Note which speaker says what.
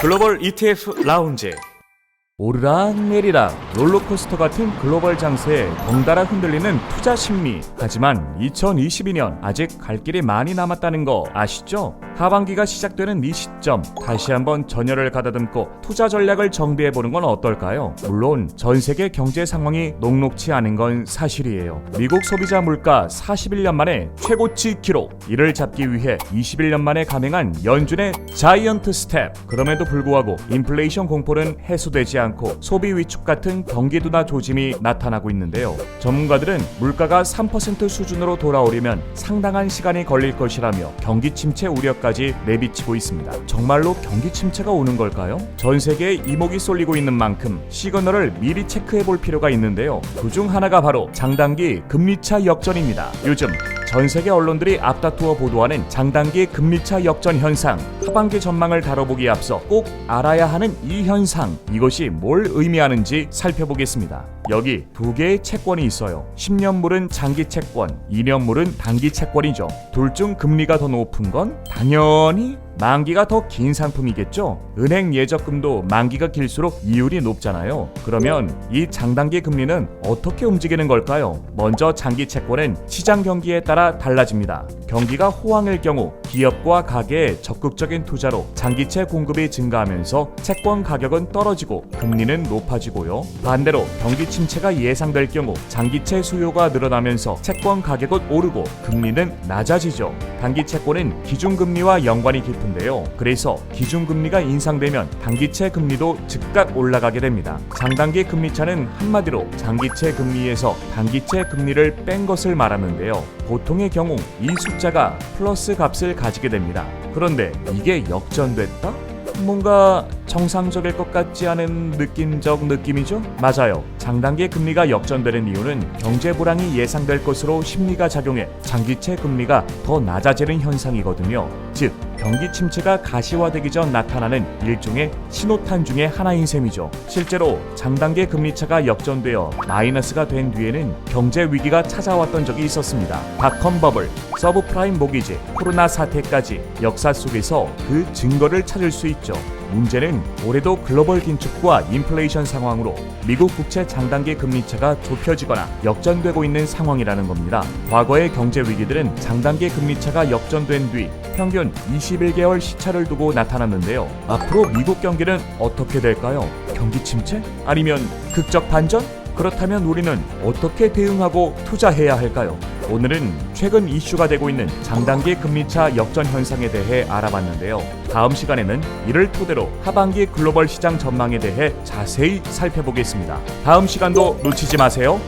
Speaker 1: 글로벌 ETF 라운지 오르락 내리락 롤러코스터 같은 글로벌 장세에 덩달아 흔들리는 투자 심리 하지만 2022년 아직 갈 길이 많이 남았다는 거 아시죠? 하반기가 시작되는 이 시점 다시 한번 전열을 가다듬고 투자 전략을 정비해 보는 건 어떨까요? 물론 전 세계 경제 상황이 녹록치 않은 건 사실이에요. 미국 소비자 물가 41년 만에 최고치 기록 이를 잡기 위해 21년 만에 감행한 연준의 자이언트 스텝 그럼에도 불구하고 인플레이션 공포는 해소되지 않고 소비 위축 같은 경기 둔화 조짐이 나타나고 있는데요. 전문가들은 물가가 3% 수준으로 돌아오려면 상당한 시간이 걸릴 것이라며 경기 침체 우려까지 내비치고 있습니다. 정말로 경기 침체가 오는 걸까요? 전 세계에 이목이 쏠리고 있는 만큼 시그널을 미리 체크해 볼 필요가 있는데요. 그중 하나가 바로 장단기 금리차 역전입니다. 요즘 전 세계 언론들이 앞다투어 보도하는 장단기 금리차 역전 현상, 하반기 전망을 다뤄보기에 앞서 꼭 알아야 하는 이 현상, 이것이 뭘 의미하는지 살펴보겠습니다. 여기 두 개의 채권이 있어요. 10년물은 장기 채권, 2년물은 단기 채권이죠. 둘 중 금리가 더 높은 건 당연히 만기가 더 긴 상품이겠죠? 은행 예적금도 만기가 길수록 이율이 높잖아요. 그러면 이 장단기 금리는 어떻게 움직이는 걸까요? 먼저 장기 채권은 시장 경기에 따라 달라집니다. 경기가 호황일 경우 기업과 가계의 적극적인 투자로 장기채 공급이 증가하면서 채권 가격은 떨어지고 금리는 높아지고요. 반대로 경기 침체가 예상될 경우 장기채 수요가 늘어나면서 채권 가격은 오르고 금리는 낮아지죠. 단기 채권은 기준금리와 연관이 깊은 데요. 그래서 기준금리가 인상되면 단기채 금리도 즉각 올라가게 됩니다. 장단기 금리차는 한마디로 장기채 금리에서 단기채 금리를 뺀 것을 말하는데요. 보통의 경우 이 숫자가 플러스 값을 가지게 됩니다. 그런데 이게 역전됐다? 뭔가 정상적일 것 같지 않은 느낌적 느낌이죠? 맞아요. 장단기 금리가 역전되는 이유는 경제 불황이 예상될 것으로 심리가 작용해 장기채 금리가 더 낮아지는 현상이거든요. 즉, 경기 침체가 가시화되기 전 나타나는 일종의 신호탄 중의 하나인 셈이죠. 실제로 장단기 금리차가 역전되어 마이너스가 된 뒤에는 경제 위기가 찾아왔던 적이 있었습니다. 닷컴 버블, 서브프라임 모기지, 코로나 사태까지 역사 속에서 그 증거를 찾을 수 있죠. 문제는 올해도 글로벌 긴축과 인플레이션 상황으로 미국 국채 장단기 금리차가 좁혀지거나 역전되고 있는 상황이라는 겁니다. 과거의 경제 위기들은 장단기 금리차가 역전된 뒤 평균 21개월 시차를 두고 나타났는데요. 앞으로 미국 경기는 어떻게 될까요? 경기 침체? 아니면 극적 반전? 그렇다면 우리는 어떻게 대응하고 투자해야 할까요? 오늘은 최근 이슈가 되고 있는 장단기 금리차 역전 현상에 대해 알아봤는데요. 다음 시간에는 이를 토대로 하반기 글로벌 시장 전망에 대해 자세히 살펴보겠습니다. 다음 시간도 놓치지 마세요.